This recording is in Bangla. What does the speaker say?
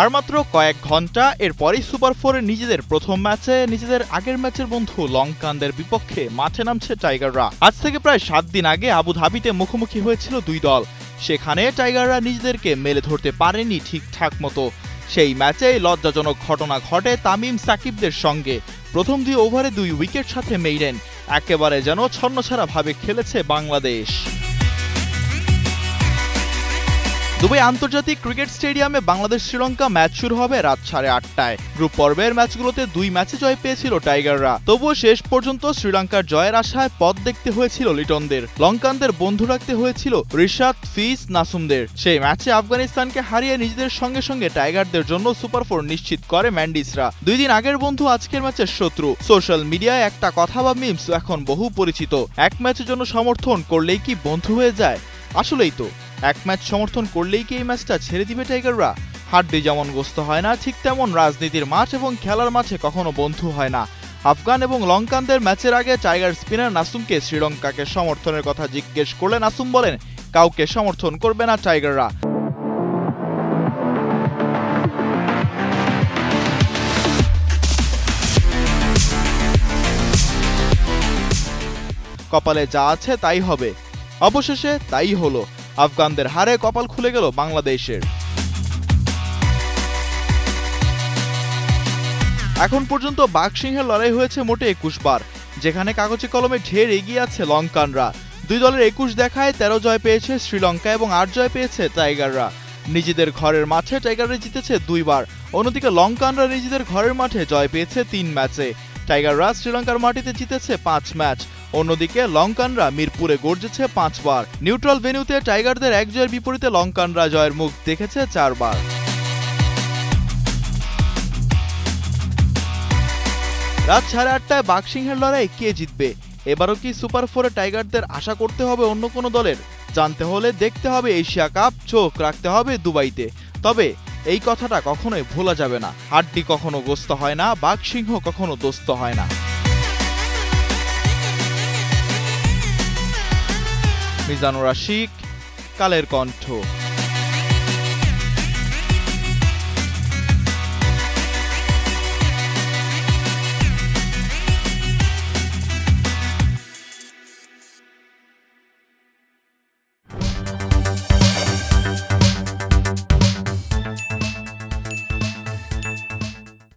আর মাত্র কয়েক ঘণ্টা এরপরই সুপার ফোরে নিজেদের প্রথম ম্যাচে নিজেদের আগের ম্যাচের বন্ধু লঙ্কানদের বিপক্ষে মাঠে নামছে টাইগাররা। আজ থেকে প্রায় সাত দিন আগে আবু ধাবিতে মুখোমুখি হয়েছিল দুই দল। সেখানে টাইগাররা নিজেদেরকে মেলে ধরতে পারেনি ঠিকঠাক মতো। সেই ম্যাচেই লজ্জাজনক ঘটনা ঘটে তামিম সাকিবদের সঙ্গে। প্রথম দুই ওভারে দুই উইকেট সাথে মেইডেন একেবারে যেন ছন্নছাড়া ভাবে খেলেছে বাংলাদেশ। দুবাই আন্তর্জাতিক ক্রিকেট স্টেডিয়ামে বাংলাদেশ শ্রীলঙ্কা ম্যাচ শুরু হবে রাত সাড়ে আটটায়। গ্রুপ পর্বের ম্যাচগুলোতে দুই ম্যাচে জয় পেয়েছিল টাইগাররা। তবুও শেষ পর্যন্ত শ্রীলঙ্কার জয়ের আশায় পথ দেখতে হয়েছিল লিটনদের। লঙ্কানদের বন্ধু রাখতে হয়েছিল রিশাদ ফিস নাসুমদের। সেই ম্যাচে আফগানিস্তানকে হারিয়ে নিজেদের সঙ্গে সঙ্গে টাইগারদের জন্য সুপার ফোর নিশ্চিত করে ম্যান্ডিসরা। দুই দিন আগের বন্ধু আজকের ম্যাচের শত্রু। সোশ্যাল মিডিয়ায় একটা কথা বা মিমস এখন বহু পরিচিত। এক ম্যাচের জন্য সমর্থন করলেই কি বন্ধু হয়ে যায়? আসলেই তো, এক ম্যাচ সমর্থন করলেই কি এই ম্যাচটা ছেড়ে দিবে টাইগাররা? হাড্ডি যেমন গোস্ত হয় না, ঠিক তেমন রাজনীতির মাঠ এবং খেলার মাঠে কখনো বন্ধু হয় না। আফগান এবং লঙ্কানদের ম্যাচের আগে টাইগার স্পিনার নাসুমকে শ্রীলঙ্কাকে সমর্থনের কথা জিজ্ঞেস করলে নাসুম বলেন, কাউকে সমর্থন করবে না টাইগাররা। কপালে যা আছে তাই হবে। অবশেষে তাই হলো। আফগানদের হারে কপাল খুলে গেল বাংলাদেশের। এখন পর্যন্ত বাঘসিংহের লড়াই হয়েছে মোটে একুশ বার, যেখানে কাগজে কলমে ঢের এগিয়ে আছে লঙ্কানরা। দুই দলের একুশ দেখায় তেরো জয় পেয়েছে শ্রীলঙ্কা এবং আট জয় পেয়েছে টাইগাররা। নিজেদের ঘরের মাঠে টাইগাররা জিতেছে দুইবার। অন্যদিকে লঙ্কানরা নিজেদের ঘরের মাঠে জয় পেয়েছে তিন ম্যাচে। টাইগাররা শ্রীলঙ্কার মাটিতে জিতেছে পাঁচ ম্যাচ। অন্যদিকে লঙ্কানরা মিরপুরে গর্জেছে পাঁচবার। নিউট্রাল ভেন্যুতে টাইগারদের এক জয়ের বিপরীতে লঙ্কানরা জয়ের মুখ দেখেছে চারবার। রাত সাড়ে আটটায় বাঘসিংহের লড়াই কে জিতবে? এবারও কি সুপার ফোরে টাইগারদের আশা করতে হবে অন্য কোনো দলের? জানতে হলে দেখতে হবে এশিয়া কাপ, চোখ রাখতে হবে দুবাইতে। তবে এই কথাটা কখনোই ভোলা যাবে না। হাড্ডি কখনো গোস্ত হয় না বাঘসিংহ কখনো দোস্ত হয় না। মিজানুর আশিক কালের কণ্ঠ।